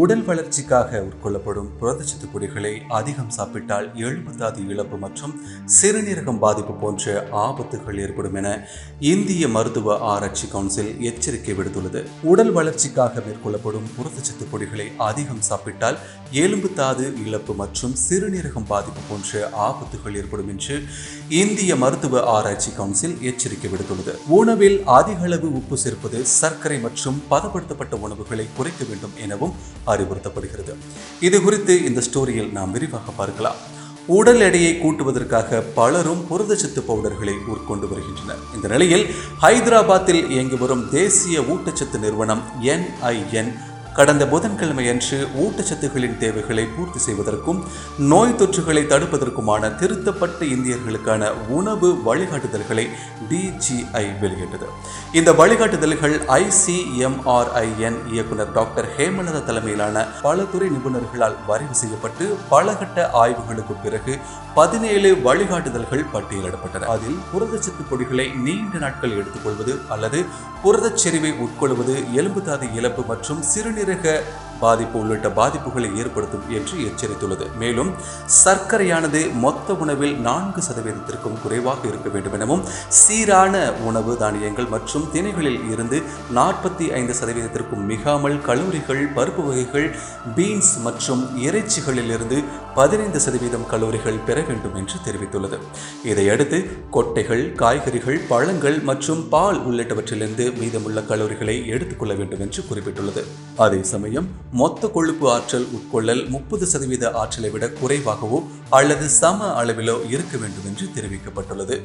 உடல் வளர்ச்சிக்காக உட்கொள்ளப்படும் புரதச்சத்து பொடிகளை அதிகம் சாப்பிட்டால் எழுபத்தாது இழப்பு மற்றும் சிறுநீரகம் பாதிப்பு போன்ற ஆபத்துகள் ஏற்படும் என இந்திய மருத்துவ ஆராய்ச்சி கவுன்சில் எச்சரிக்கை விடுத்துள்ளது. உடல் வளர்ச்சிக்காக மேற்கொள்ளப்படும் புரதச்சத்து பொடிகளை அதிகம் சாப்பிட்டால் எலும்புத்தாது இழப்பு மற்றும் சிறுநீரகம் பாதிப்பு போன்ற ஆபத்துகள் ஏற்படும் என்று இந்திய மருத்துவ ஆராய்ச்சி கவுன்சில் எச்சரிக்கை விடுத்துள்ளது. உணவில் அதிக அளவு உப்பு சேர்ப்பது சர்க்கரை மற்றும் பதப்படுத்தப்பட்ட உணவுகளை குறைக்க வேண்டும் எனவும் அறிவுறுத்தப்படுகிறது. இது குறித்து இந்த ஸ்டோரியில் நாம் விரிவாக பார்க்கலாம். உடல் எடையை கூட்டுவதற்காக பலரும் புரதச்சத்து பவுடர்களை உட்கொண்டு வருகின்றனர். இந்த நிலையில் ஹைதராபாத்தில் இயங்கி வரும் தேசிய ஊட்டச்சத்து நிறுவனம் என்ஐஎன் கடந்த புதன்கிழமையன்று ஊட்டச்சத்துகளின் தேவைகளை பூர்த்தி செய்வதற்கும் நோய் தொற்றுகளை தடுப்பதற்குமான திருத்தப்பட்ட இந்தியர்களுக்கான உணவு வழிகாட்டுதல்களை டிஜிஐ வெளியிட்டது. இந்த வழிகாட்டுதல்கள் ஐசிஎம்ஆர்ஐஎன் இயக்குனர் டாக்டர் ஹேமலதா தலைமையிலான பல துறை நிபுணர்களால் வரைவு செய்யப்பட்டு பலகட்ட ஆய்வுகளுக்கு பிறகு பதினேழு வழிகாட்டுதல்கள் பட்டியலிடப்பட்டன. அதில் புரதச்சத்து பொடிகளை நீண்ட நாட்கள் எடுத்துக்கொள்வது அல்லது புரதச்செறிவை உட்கொள்வது எலும்புத்தாது இழப்பு மற்றும் சிறுநீர் சிறுநீரக பாதிப்பு உள்ளிட்ட பாதிப்புகளை ஏற்படுத்தும் என்று எச்சரித்துள்ளது. மேலும் சர்க்கரையானது மொத்த உணவில் நான்கு சதவீதத்திற்கும் குறைவாக இருக்க வேண்டும் எனவும் சீரான உணவு தானியங்கள் மற்றும் திணைகளில் இருந்து நாற்பத்தி ஐந்து சதவீதத்திற்கும் மிகாமல் கலோரிகள் பருப்பு வகைகள் பீன்ஸ் மற்றும் இறைச்சிகளில் இருந்து பதினைந்து சதவீதம் கலோரிகள் பெற வேண்டும் என்று தெரிவித்துள்ளது. இதையடுத்து கொட்டைகள் காய்கறிகள் பழங்கள் மற்றும் பால் உள்ளிட்டவற்றிலிருந்து மீதமுள்ள கலோரிகளை எடுத்துக்கொள்ள வேண்டும் என்று குறிப்பிட்டுள்ளது. அதே சமயம் மொத்த கொழுப்பு ஆற்றல் உட்கொள்ளல் முப்பது சதவீத ஆற்றலை விட குறைவாகவோ அல்லது சம அளவிலோ இருக்க வேண்டும் என்று தெரிவிக்கப்பட்டுள்ளது.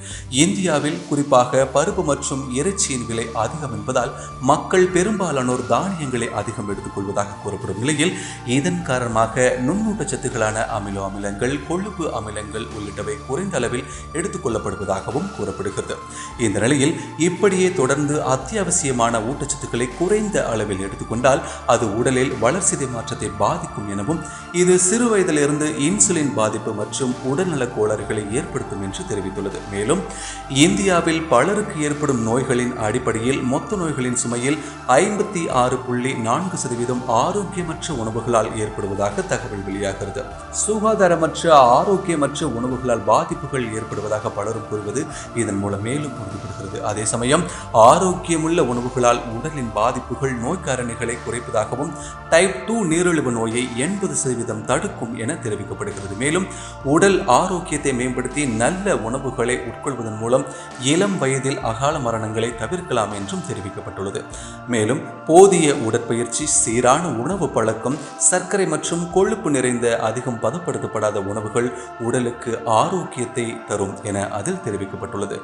இந்தியாவில் குறிப்பாக பருப்பு மற்றும் இறைச்சியின் விலை அதிகம் என்பதால் மக்கள் பெரும்பாலானோர் தானியங்களை அதிகம் எடுத்துக்கொள்வதாக கூறப்படும் நிலையில் இதன் காரணமாக நுண்ணூட்டச்சத்துக்களான அமிலோ அமிலங்கள் கொழுப்பு அமிலங்கள் உள்ளிட்டவை குறைந்த அளவில் எடுத்துக்கொள்ளப்படுவதாகவும் கூறப்படுகிறது. இந்த நிலையில் இப்படியே தொடர்ந்து அத்தியாவசியமான ஊட்டச்சத்துக்களை குறைந்த அளவில் எடுத்துக்கொண்டால் அது அது உடலில் வளர்சிதை மாற்றத்தை பாதிக்கும் எனவும் இது சிறு வயதிலிருந்து இன்சுலின் பாதிப்பு மற்றும் உடல்நலக் கோளாறுகளை ஏற்படுத்தும் என்று தெரிவித்துள்ளது. மேலும் இந்தியாவில் பலருக்கு ஏற்படும் நோய்களின் அடிப்படையில் மொத்த நோய்களின் சுமையில் ஐம்பத்தி ஆறு புள்ளி நான்கு சதவீதம் ஆரோக்கியமற்ற உணவுகளால் ஏற்படுவதாக தகவல் வெளியாகிறது. சுகாதாரமற்ற ஆரோக்கியமற்ற உணவுகளால் பாதிப்புகள் ஏற்படுவதாக பலரும் கூறுவது இதன் மூலம் மேலும் உறுதிப்படுகிறது. அதே சமயம் ஆரோக்கியமுள்ள உணவுகளால் உடலின் பாதிப்புகள் நோய்க்காரணிகளை குறைப்பதாக இருப்பதாகவும் டைப் டூ நீரிழிவு நோயை எண்பது சதவீதம் தடுக்கும் என தெரிவிக்கப்படுகிறது. மேலும் உடல் ஆரோக்கியத்தை மேம்படுத்தி நல்ல உணவுகளை உட்கொள்வதன் மூலம் இளம் வயதில் அகால மரணங்களை தவிர்க்கலாம் என்றும் தெரிவிக்கப்பட்டுள்ளது. மேலும் போதிய உடற்பயிற்சி சீரான உணவு பழக்கம் சர்க்கரை மற்றும் கொழுப்பு நிறைந்த அதிகம் பதப்படுத்தப்படாத உணவுகள் உடலுக்கு ஆரோக்கியத்தை தரும் என அதில் தெரிவிக்கப்பட்டுள்ளது.